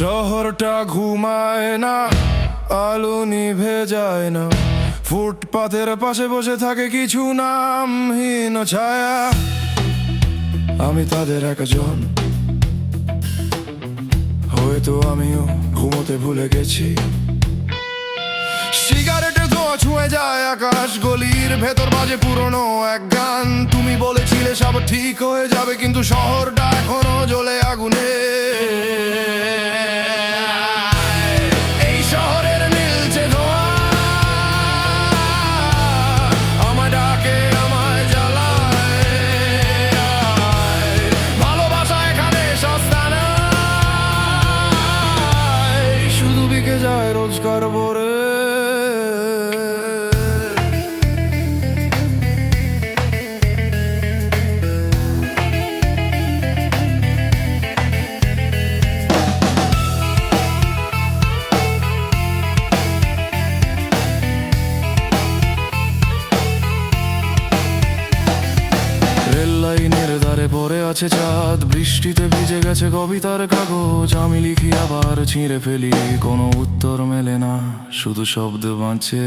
মনটা ঘুমায় না, আলো নিভে যায় না। ফুটপাথের পাশে বসে থাকে কিছু নামহীন ছায়া। আমি তাদের একজন। হয়তো আমিও ঘুমোতে ভুলে গেছি। সিগারেটে ধোঁয়া ছুঁয়ে যায় আকাশ গলির ভেতর, বাজে পুরনো এক গান। তুমি বলেছিলে সব ঠিক হয়ে যাবে, কিন্তু শহরটা এখনও জ্বলে আগুনে। যায় রোজগার ভরে রেল লাইনের ধারে পড়ে আছে চাঁদ, বৃষ্টিতে ভিজে গেছে কবিতার কাগজ, আমি আবার ছিঁড়ে ফেলি কোনো উত্তর মেলে না শুধু শব্দ বাঁচে।